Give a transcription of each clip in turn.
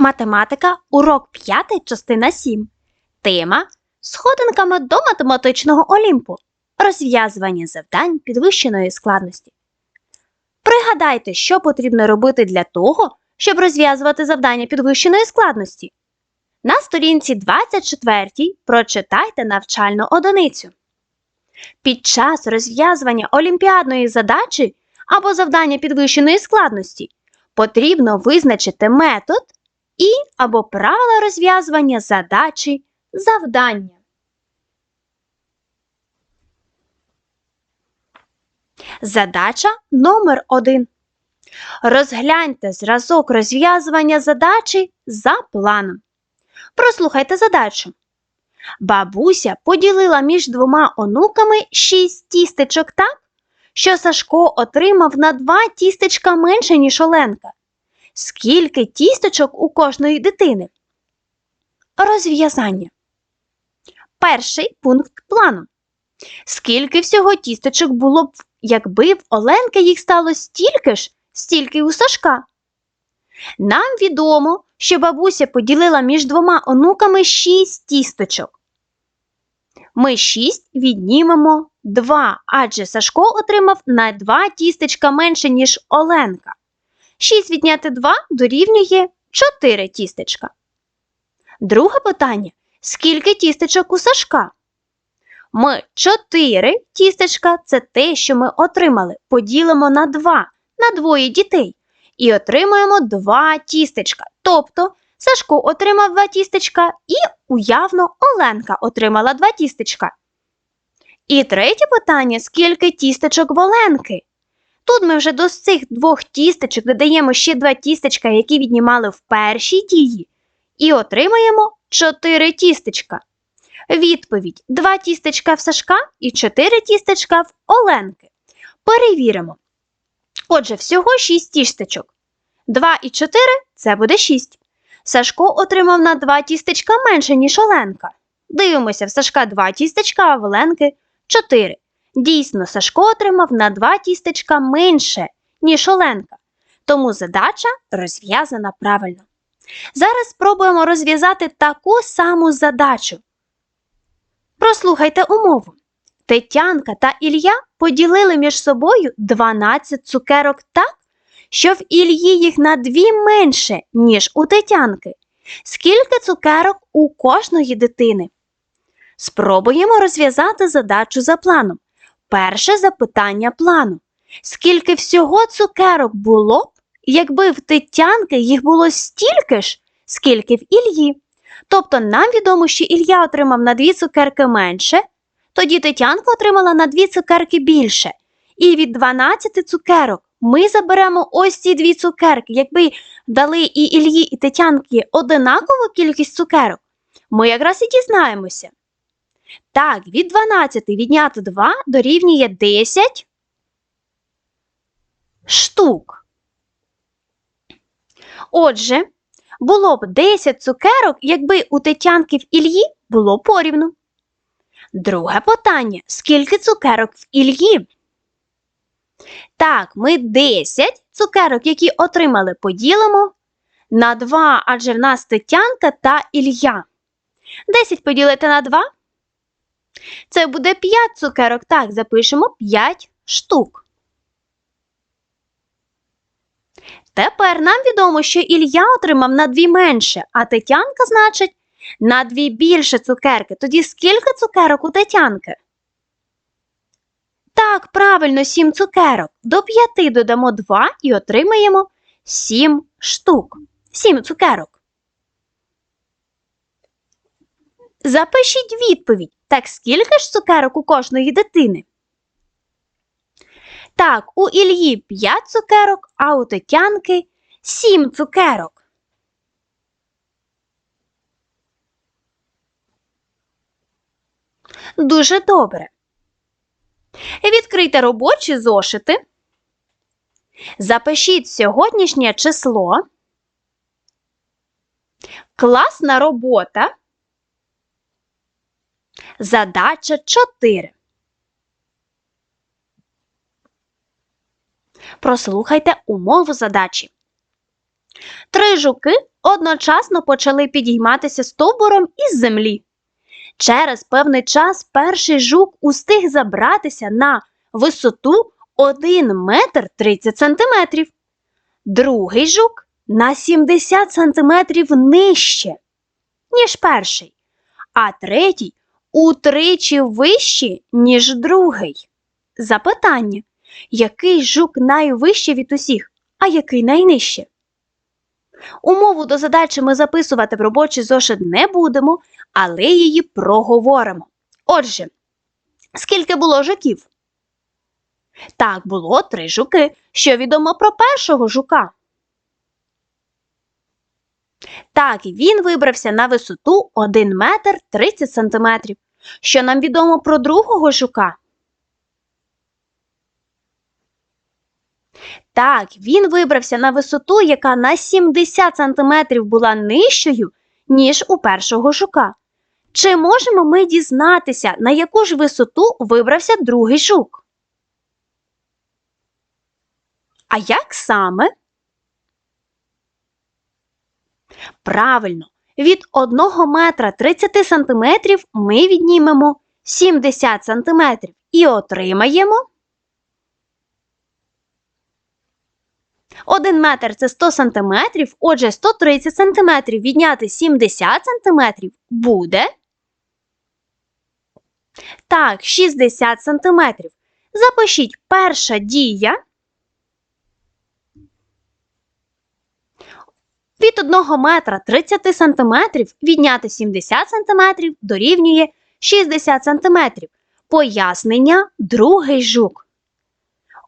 Математика, урок 5, частина 7. Тема Сходинками до математичного Олімпу. Розв'язування завдань підвищеної складності. Пригадайте, що потрібно робити для того, щоб розв'язувати завдання підвищеної складності. На сторінці 24 прочитайте навчальну одиницю. Під час розв'язування олімпіадної задачі або завдання підвищеної складності потрібно визначити метод і або правила розв'язування задачі завдання. Задача номер 1 Розгляньте зразок розв'язування задачі за планом. Прослухайте задачу. Бабуся поділила між двома онуками шість тістечок так, що Сашко отримав на два тістечка менше, ніж Оленка. Скільки тістечок у кожної дитини? Розв'язання. Перший пункт плану. Скільки всього тістечок було б, якби в Оленки їх стало стільки ж, стільки й у Сашка? Нам відомо, що бабуся поділила між двома онуками шість тісточок. Ми шість віднімемо два, адже Сашко отримав на два тістечка менше, ніж Оленка. 6 відняти 2 дорівнює 4 тістечка. Друге питання. Скільки тістечок у Сашка? Ми 4 тістечка це те, що ми отримали. Поділимо на 2 на двоє дітей. І отримуємо 2 тістечка. Тобто Сашко отримав 2 тістечка і уявно Оленка отримала 2 тістечка. І третє питання: скільки тістечок в Оленки? Тут ми вже до цих двох тістечок додаємо ще два тістечка, які віднімали в першій дії, і отримаємо 4 тістечка. Відповідь: 2 тістечка в Сашка і 4 тістечка в Оленки. Перевіримо. Отже, всього 6 тістечок. 2 і 4 це буде 6. Сашко отримав на 2 тістечка менше, ніж Оленка. Дивимося, в Сашка 2 тістечка, а в Оленки 4. Дійсно, Сашко отримав на 2 тістечка менше, ніж Оленка. Тому задача розв'язана правильно. Зараз спробуємо розв'язати таку саму задачу. Прослухайте умову. Тетянка та Ілля поділили між собою 12 цукерок так, що в Ільї їх на дві менше, ніж у Тетянки. Скільки цукерок у кожної дитини? Спробуємо розв'язати задачу за планом. Перше запитання плану. Скільки всього цукерок було б, якби в Тетянки їх було стільки ж, скільки в Ільї? Тобто нам відомо, що Ілля отримав на дві цукерки менше, тоді Тетянка отримала на дві цукерки більше. І від 12 цукерок ми заберемо ось ці дві цукерки. Якби дали і Ільї, і Тетянки одинакову кількість цукерок, ми якраз і дізнаємося. Так, від 12 відняти 2 дорівнює 10 штук. Отже, було б 10 цукерок, якби у Тетянки в Ільї було порівну. Друге питання: скільки цукерок в Ільї? Так, ми 10 цукерок, які отримали, поділимо на 2, адже в нас Тетянка та Ілья. 10 поділити на 2 це буде 5 цукерок. Так, запишемо 5 штук. Тепер нам відомо, що Ілля отримав на 2 менше, а Тетянка, значить, на 2 більше цукерки. Тоді скільки цукерок у Тетянки? Так, правильно, 7 цукерок. До 5 додамо 2 і отримаємо 7 штук. 7 цукерок. Запишіть відповідь. Так скільки ж цукерок у кожної дитини? Так, у Ільї 5 цукерок, а у Тетянки 7 цукерок. Дуже добре. Відкрийте робочі зошити. Запишіть сьогоднішнє число. Класна робота. Задача 4. Прослухайте умову задачі. Три жуки одночасно почали підійматися стовбуром із землі. Через певний час перший жук устиг забратися на висоту 1 метр 30 сантиметрів, другий жук на 70 сантиметрів нижче, ніж перший, а третій утричі вищий, ніж другий. Запитання, який жук найвищий від усіх, а який найнижче? Умову до задачі ми записувати в робочий зошит не будемо, але її проговоримо. Отже, скільки було жуків? Так, було три жуки. Що відомо про першого жука? Так, він вибрався на висоту 1 метр 30 сантиметрів. Що нам відомо про другого жука? Так, він вибрався на висоту, яка на 70 сантиметрів була нижчою, ніж у першого жука. Чи можемо ми дізнатися, на яку ж висоту вибрався другий жук? А як саме? Правильно, від 1 метра 30 сантиметрів ми віднімемо 70 сантиметрів і отримаємо 1 метр це 100 сантиметрів, отже 130 сантиметрів відняти 70 сантиметрів буде. Так, 60 сантиметрів. Запишіть перша дія. Від 1 метра 30 сантиметрів відняти 70 сантиметрів дорівнює 60 сантиметрів. Пояснення другий жук.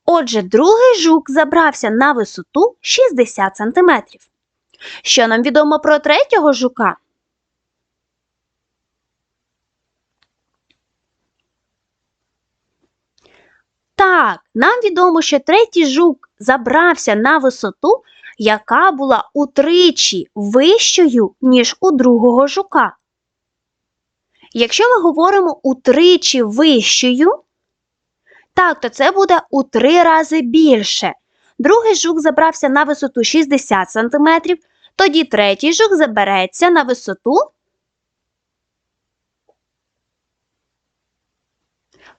Отже, другий жук забрався на висоту 60 сантиметрів. Що нам відомо про третього жука? Так, нам відомо, що третій жук забрався на висоту, яка була утричі вищою, ніж у другого жука. Якщо ми говоримо утричі вищою, так, то це буде у три рази більше. Другий жук забрався на висоту 60 см, тоді третій жук забереться на висоту.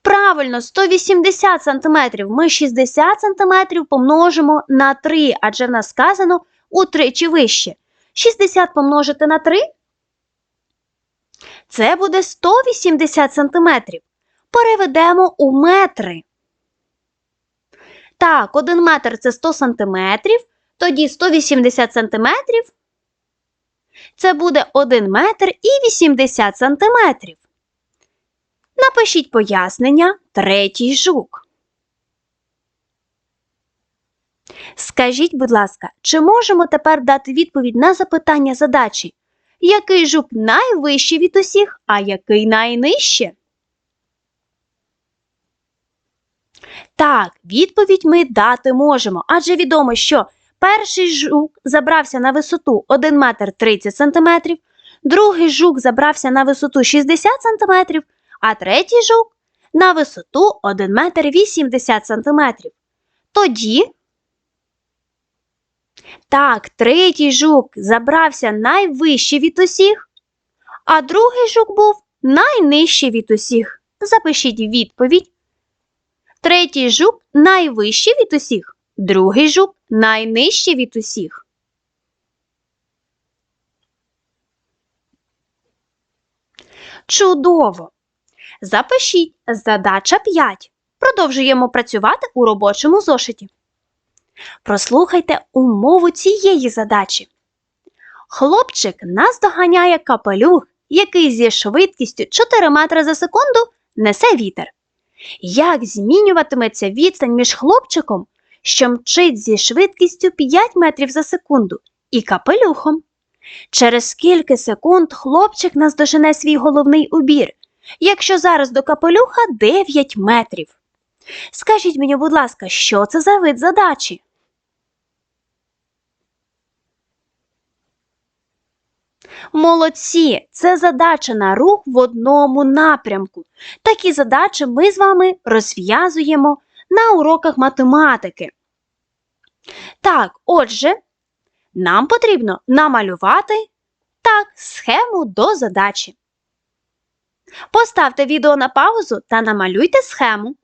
Правильно, 180 см. Ми 60 см помножимо на 3, адже в нас сказано утричі вище. 60 помножити на 3 це буде 180 см. Переведемо у метри. Так, 1 метр це 100 сантиметрів, тоді 180 сантиметрів. Це буде 1 метр і 80 сантиметрів. Напишіть пояснення третій жук. Скажіть, будь ласка, чи можемо тепер дати відповідь на запитання задачі? Який жук найвищий від усіх, а який найнижче? Так, відповідь ми дати можемо, адже відомо, що перший жук забрався на висоту 1 метр 30 см, другий жук забрався на висоту 60 см, а третій жук на висоту 1 метр 80 см. Тоді, так, третій жук забрався найвищий від усіх, а другий жук був найнижчий від усіх. Запишіть відповідь. Третій жук найвищий від усіх, другий жук найнижчий від усіх. Чудово! Запишіть задача 5. Продовжуємо працювати у робочому зошиті. Прослухайте умову цієї задачі. Хлопчик наздоганяє капелюх, який зі швидкістю 4 метри за секунду несе вітер. Як змінюватиметься відстань між хлопчиком, що мчить зі швидкістю 5 метрів за секунду, і капелюхом? Через скільки секунд хлопчик наздожене свій головний убір, якщо зараз до капелюха 9 метрів? Скажіть мені, будь ласка, що це за вид задачі? Молодці! Це задача на рух в одному напрямку. Такі задачі ми з вами розв'язуємо на уроках математики. Так, отже, нам потрібно намалювати так схему до задачі. Поставте відео на паузу та намалюйте схему.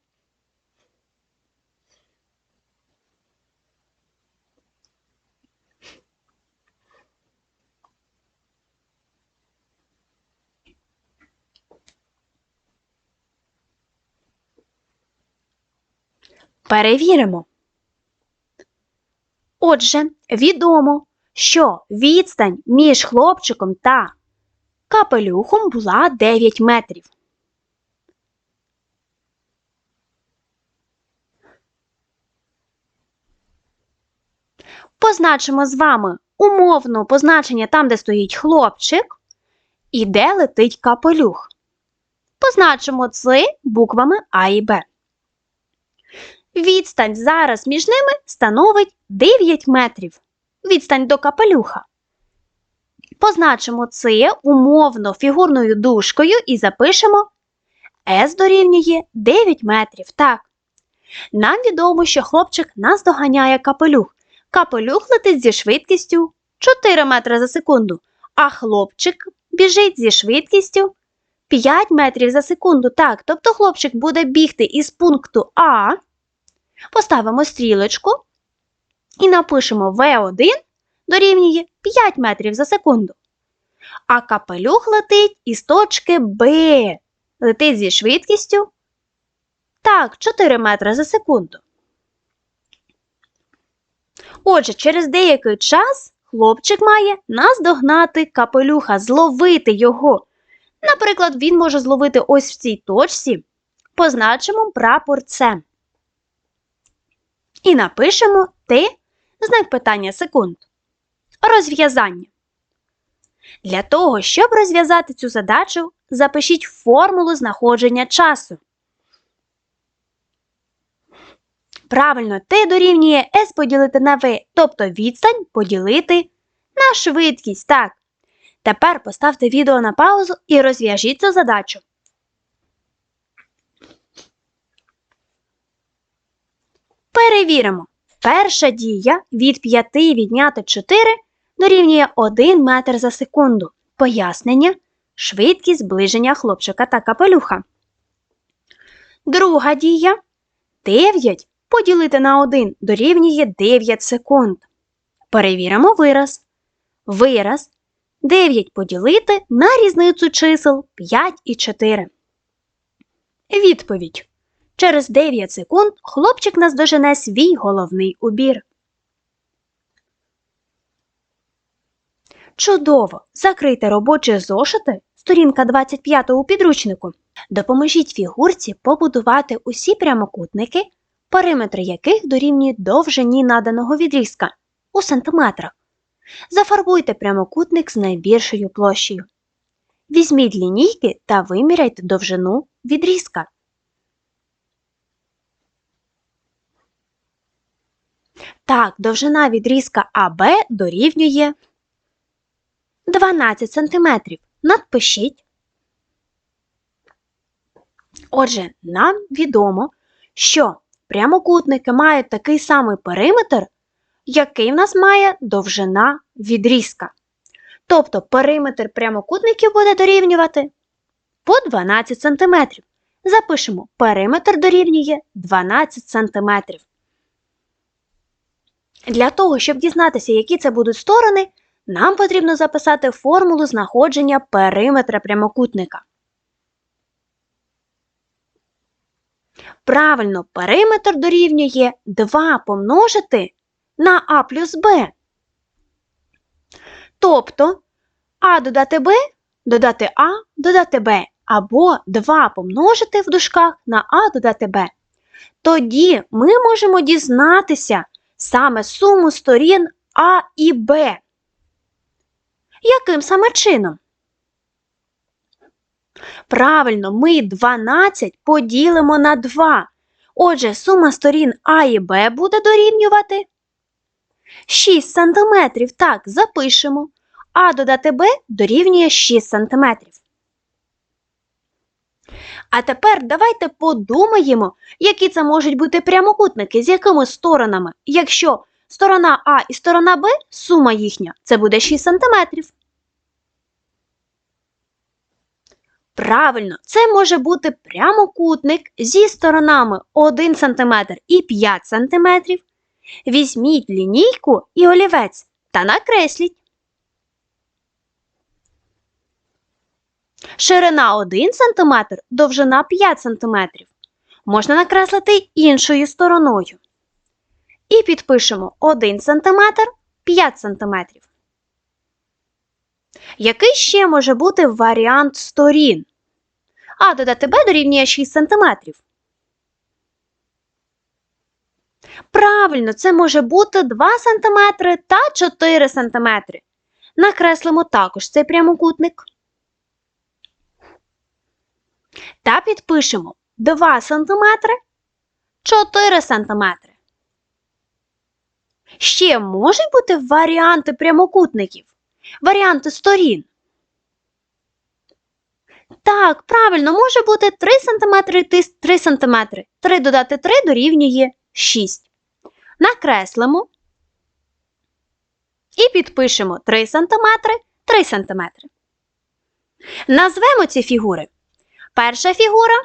Перевіримо. Отже, відомо, що відстань між хлопчиком та капелюхом була 9 метрів. Позначимо з вами умовно позначення там, де стоїть хлопчик, і де летить капелюх. Позначимо це буквами А і Б. Відстань зараз між ними становить 9 метрів. Відстань до капелюха. Позначимо це умовно фігурною дужкою і запишемо S дорівнює 9 метрів. Так. Нам відомо, що хлопчик наздоганяє капелюх. Капелюх летить зі швидкістю 4 метри за секунду, а хлопчик біжить зі швидкістю 5 метрів за секунду. Так, тобто хлопчик буде бігти із пункту А. Поставимо стрілочку і напишемо V1 дорівнює 5 метрів за секунду. А капелюх летить із точки Б. Летить зі швидкістю. Так, 4 метри за секунду. Отже, через деякий час хлопчик має наздогнати капелюха, зловити його. Наприклад, він може зловити ось в цій точці, позначимо прапор С. І напишемо Т знак питання секунд. Розв'язання. Для того, щоб розв'язати цю задачу, запишіть формулу знаходження часу. Правильно, Т дорівнює S поділити на V, тобто відстань поділити на швидкість. Так. Тепер поставте відео на паузу і розв'яжіть цю задачу. Перевіримо. Перша дія від 5 відняти 4 дорівнює 1 метр за секунду. Пояснення швидкість зближення хлопчика та капелюха. Друга дія 9 поділити на 1 дорівнює 9 секунд. Перевіримо вираз. Вираз 9 поділити на різницю чисел 5 і 4. Відповідь. Через 9 секунд хлопчик наздожене свій головний убір. Чудово! Закрийте робочі зошити, сторінка 25 у підручнику. Допоможіть фігурці побудувати усі прямокутники, периметри яких дорівнюють довжині наданого відрізка у сантиметрах. Зафарбуйте прямокутник з найбільшою площею. Візьміть лінійки та виміряйте довжину відрізка. Так, довжина відрізка АБ дорівнює 12 см. Надпишіть. Отже, нам відомо, що прямокутники мають такий самий периметр, який в нас має довжина відрізка. Тобто периметр прямокутників буде дорівнювати по 12 см. Запишемо, периметр дорівнює 12 см. Для того, щоб дізнатися, які це будуть сторони, нам потрібно записати формулу знаходження периметра прямокутника. Правильно, периметр дорівнює 2 помножити на А плюс Б. Тобто А додати Б, додати А, додати Б, або 2 помножити в дужках на А додати Б. Тоді ми можемо дізнатися саме суму сторін А і Б. Яким саме чином? Правильно, ми 12 поділимо на 2. Отже, сума сторін А і Б буде дорівнювати 6 см. Так, запишемо. А додати Б дорівнює 6 см. А тепер давайте подумаємо, які це можуть бути прямокутники, з якими сторонами, якщо Сторона А і сторона Б сума їхня. Це буде 6 см. Правильно, це може бути прямокутник зі сторонами 1 см і 5 см. Візьміть лінійку і олівець та накресліть. Ширина 1 см, довжина 5 см. Можна накреслити іншою стороною. І підпишемо 1 см, 5 см. Який ще може бути варіант сторін? А додати Б дорівнює 6 см. Правильно, це може бути 2 см та 4 см. Накреслимо також цей прямокутник. Та підпишемо 2 см, 4 см. Ще можуть бути варіанти прямокутників, варіанти сторін. Так, правильно, може бути 3 см 3 см. 3 додати 3 дорівнює 6. Накреслимо і підпишемо 3 см, 3 см. Назвемо ці фігури. Перша фігура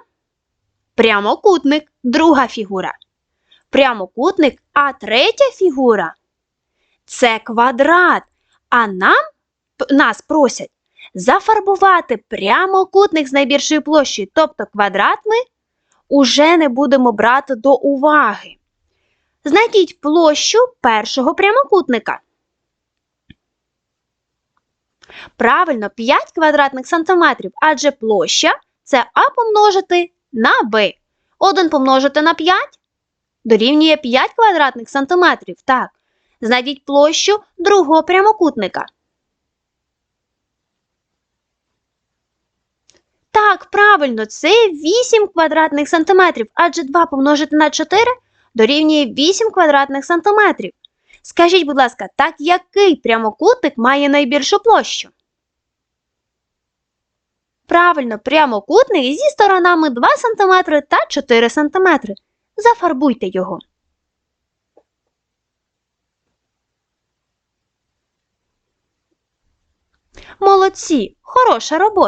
прямокутник, друга фігура. Прямокутник, а третя фігура це квадрат. А нам нас просять зафарбувати прямокутник з найбільшою площею, тобто квадрат ми уже не будемо брати до уваги. Знайдіть площу першого прямокутника. Правильно, 5 квадратних сантиметрів, адже площа це А помножити на Б. 1 помножити на 5 дорівнює 5 квадратних сантиметрів. Так, знайдіть площу другого прямокутника. Так, правильно, це 8 квадратних сантиметрів, адже 2 помножити на 4 дорівнює 8 квадратних сантиметрів. Скажіть, будь ласка, так який прямокутник має найбільшу площу? Правильно, прямокутник зі сторонами 2 см та 4 см. Зафарбуйте його. Молодці! Хороша робота!